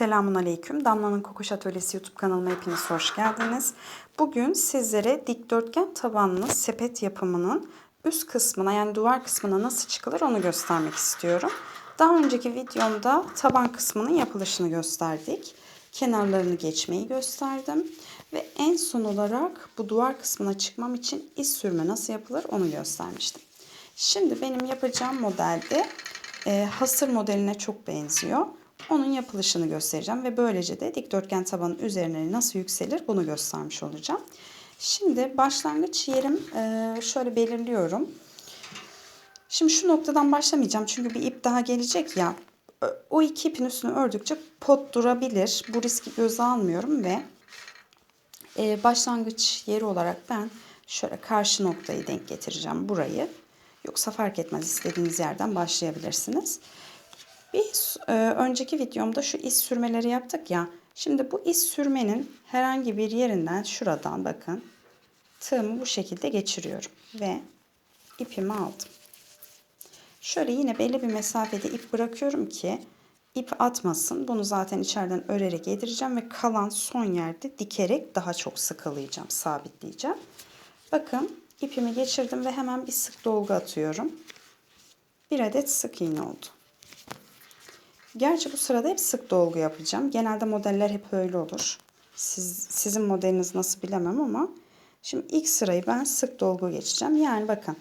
Selamun Aleyküm. Damla'nın Kokuş Atölyesi YouTube kanalıma hepiniz hoş geldiniz. Bugün sizlere dikdörtgen tabanlı sepet yapımının üst kısmına yani duvar kısmına nasıl çıkılır onu göstermek istiyorum. Daha önceki videomda taban kısmının yapılışını gösterdik. Kenarlarını geçmeyi gösterdim. Ve en son olarak bu duvar kısmına çıkmam için iz sürme nasıl yapılır onu göstermiştim. Şimdi benim yapacağım modelde e, hasır modeline çok benziyor. Onun yapılışını göstereceğim ve böylece de dikdörtgen tabanın üzerine nasıl yükselir bunu göstermiş olacağım. Şimdi başlangıç yerim e, şöyle belirliyorum. Şimdi şu noktadan başlamayacağım çünkü bir ip daha gelecek ya. O iki ipin üstünü ördükçe pot durabilir. Bu riski göze almıyorum ve e, başlangıç yeri olarak ben şöyle karşı noktayı denk getireceğim burayı. Yoksa fark etmez istediğiniz yerden başlayabilirsiniz. Bir e, önceki videomda şu iz sürmeleri yaptık ya. Şimdi bu iz sürmenin herhangi bir yerinden şuradan bakın tığımı bu şekilde geçiriyorum ve ipimi aldım. Şöyle yine belli bir mesafede ip bırakıyorum ki ip atmasın. Bunu zaten içeriden örerek yedireceğim ve kalan son yerde dikerek daha çok sıkılayacağım, sabitleyeceğim. Bakın ipimi geçirdim ve hemen bir sık dolgu atıyorum. Bir adet sık iğne oldu. Gerçi bu sırada hep sık dolgu yapacağım. Genelde modeller hep öyle olur. Siz, sizin modeliniz nasıl bilemem ama şimdi ilk sırayı ben sık dolgu geçeceğim. Yani bakın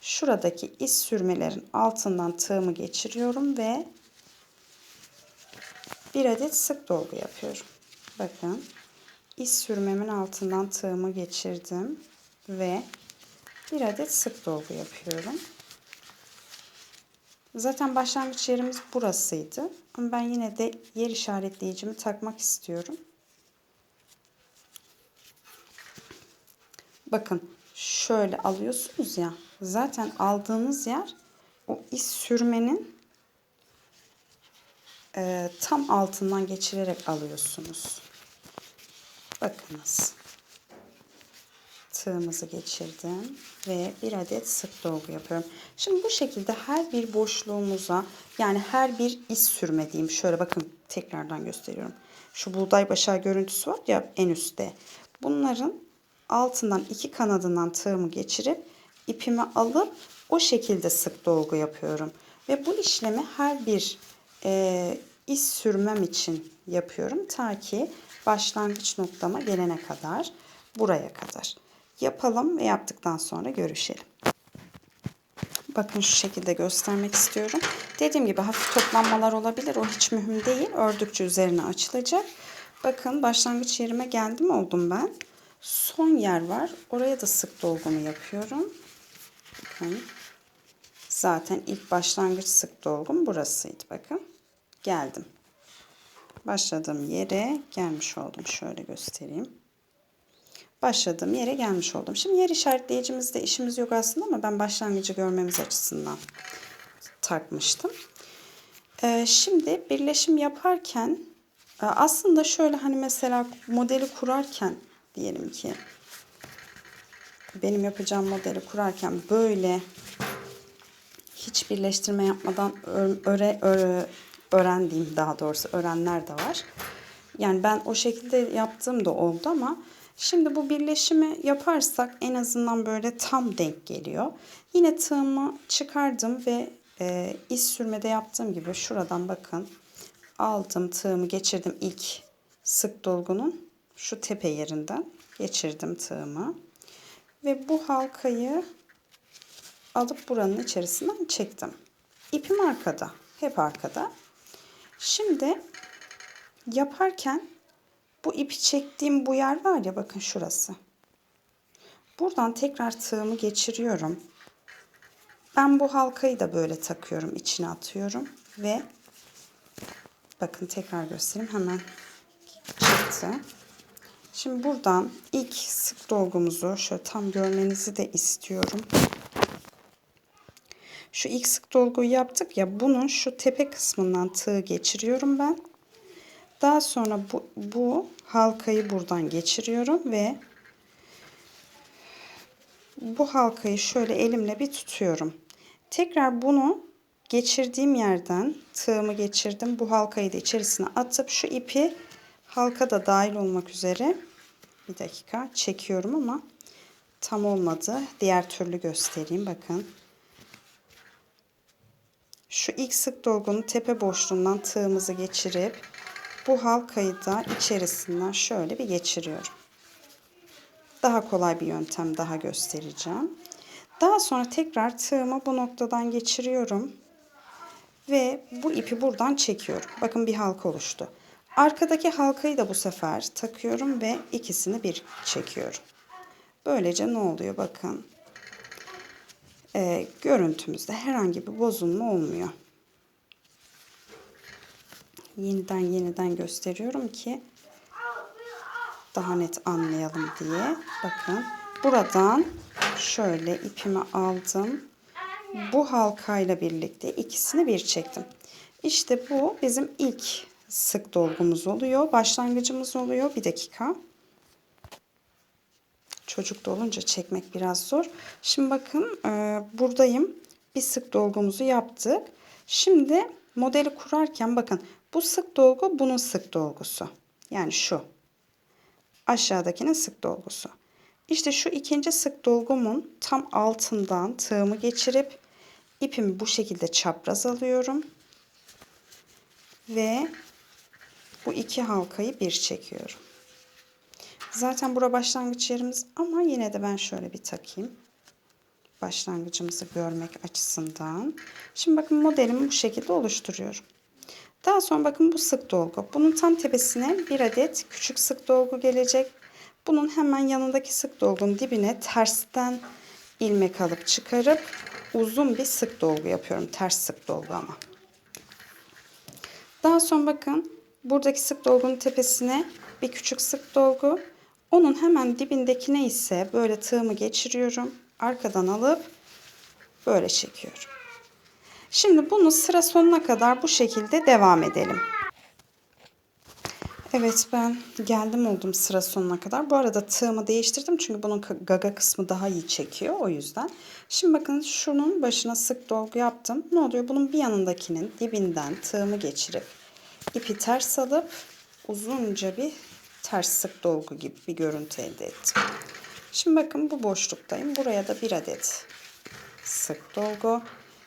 şuradaki iz sürmelerin altından tığımı geçiriyorum ve bir adet sık dolgu yapıyorum. Bakın iz sürmemin altından tığımı geçirdim ve bir adet sık dolgu yapıyorum. Zaten başlangıç yerimiz burasıydı. Ama ben yine de yer işaretleyicimi takmak istiyorum. Bakın şöyle alıyorsunuz ya. Zaten aldığınız yer o iz sürmenin e, tam altından geçirerek alıyorsunuz. Bakınız tığımızı geçirdim ve bir adet sık dolgu yapıyorum. Şimdi bu şekilde her bir boşluğumuza yani her bir iz sürme diyeyim. Şöyle bakın tekrardan gösteriyorum. Şu buğday başağı görüntüsü var ya en üstte. Bunların altından iki kanadından tığımı geçirip ipimi alıp o şekilde sık dolgu yapıyorum. Ve bu işlemi her bir e, iz sürmem için yapıyorum. Ta ki başlangıç noktama gelene kadar buraya kadar yapalım ve yaptıktan sonra görüşelim. Bakın şu şekilde göstermek istiyorum. Dediğim gibi hafif toplanmalar olabilir. O hiç mühim değil. Ördükçe üzerine açılacak. Bakın başlangıç yerime geldim oldum ben. Son yer var. Oraya da sık dolgumu yapıyorum. Bakın. Zaten ilk başlangıç sık dolgum burasıydı. Bakın. Geldim. Başladığım yere gelmiş oldum. Şöyle göstereyim başladığım yere gelmiş oldum. Şimdi yer işaretleyicimizde işimiz yok aslında ama ben başlangıcı görmemiz açısından takmıştım. Ee, şimdi birleşim yaparken e, aslında şöyle hani mesela modeli kurarken diyelim ki benim yapacağım modeli kurarken böyle hiç birleştirme yapmadan öre, öre, öğren daha doğrusu öğrenler de var. Yani ben o şekilde yaptığım da oldu ama Şimdi bu birleşimi yaparsak en azından böyle tam denk geliyor. Yine tığımı çıkardım ve e, iz sürmede yaptığım gibi şuradan bakın aldım tığımı geçirdim ilk sık dolgunun şu tepe yerinden geçirdim tığımı ve bu halkayı alıp buranın içerisinden çektim. İpim arkada, hep arkada. Şimdi yaparken bu ipi çektiğim bu yer var ya bakın şurası. Buradan tekrar tığımı geçiriyorum. Ben bu halkayı da böyle takıyorum. içine atıyorum. Ve bakın tekrar göstereyim. Hemen çıktı. Şimdi buradan ilk sık dolgumuzu şöyle tam görmenizi de istiyorum. Şu ilk sık dolguyu yaptık ya bunun şu tepe kısmından tığ geçiriyorum ben. Daha sonra bu, bu halkayı buradan geçiriyorum ve bu halkayı şöyle elimle bir tutuyorum. Tekrar bunu geçirdiğim yerden tığımı geçirdim. Bu halkayı da içerisine atıp şu ipi halka da dahil olmak üzere bir dakika çekiyorum ama tam olmadı. Diğer türlü göstereyim bakın. Şu ilk sık dolgunun tepe boşluğundan tığımızı geçirip bu halkayı da içerisinden şöyle bir geçiriyorum. Daha kolay bir yöntem daha göstereceğim. Daha sonra tekrar tığımı bu noktadan geçiriyorum. Ve bu ipi buradan çekiyorum. Bakın bir halka oluştu. Arkadaki halkayı da bu sefer takıyorum ve ikisini bir çekiyorum. Böylece ne oluyor bakın. Ee, görüntümüzde herhangi bir bozulma olmuyor. Yeniden yeniden gösteriyorum ki daha net anlayalım diye. Bakın buradan şöyle ipimi aldım. Bu halkayla birlikte ikisini bir çektim. İşte bu bizim ilk sık dolgumuz oluyor. Başlangıcımız oluyor. Bir dakika. Çocuk da olunca çekmek biraz zor. Şimdi bakın e, buradayım. Bir sık dolgumuzu yaptık. Şimdi modeli kurarken bakın bu sık dolgu bunun sık dolgusu. Yani şu. Aşağıdakinin sık dolgusu. İşte şu ikinci sık dolgumun tam altından tığımı geçirip ipimi bu şekilde çapraz alıyorum. Ve bu iki halkayı bir çekiyorum. Zaten bura başlangıç yerimiz ama yine de ben şöyle bir takayım. Başlangıcımızı görmek açısından. Şimdi bakın modelimi bu şekilde oluşturuyorum. Daha sonra bakın bu sık dolgu. Bunun tam tepesine bir adet küçük sık dolgu gelecek. Bunun hemen yanındaki sık dolgunun dibine tersten ilmek alıp çıkarıp uzun bir sık dolgu yapıyorum. Ters sık dolgu ama. Daha sonra bakın buradaki sık dolgunun tepesine bir küçük sık dolgu. Onun hemen dibindekine ise böyle tığımı geçiriyorum. Arkadan alıp böyle çekiyorum. Şimdi bunu sıra sonuna kadar bu şekilde devam edelim. Evet ben geldim oldum sıra sonuna kadar. Bu arada tığımı değiştirdim çünkü bunun gaga kısmı daha iyi çekiyor o yüzden. Şimdi bakın şunun başına sık dolgu yaptım. Ne oluyor? Bunun bir yanındakinin dibinden tığımı geçirip ipi ters alıp uzunca bir ters sık dolgu gibi bir görüntü elde ettim. Şimdi bakın bu boşluktayım. Buraya da bir adet sık dolgu.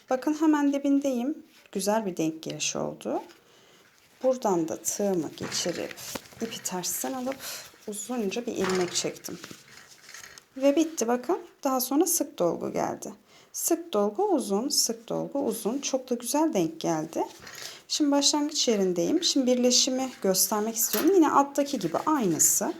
Bakın hemen dibindeyim. Güzel bir denk geliş oldu. Buradan da tığımı geçirip ipi tersten alıp uzunca bir ilmek çektim. Ve bitti bakın. Daha sonra sık dolgu geldi. Sık dolgu uzun, sık dolgu uzun. Çok da güzel denk geldi. Şimdi başlangıç yerindeyim. Şimdi birleşimi göstermek istiyorum. Yine alttaki gibi aynısı.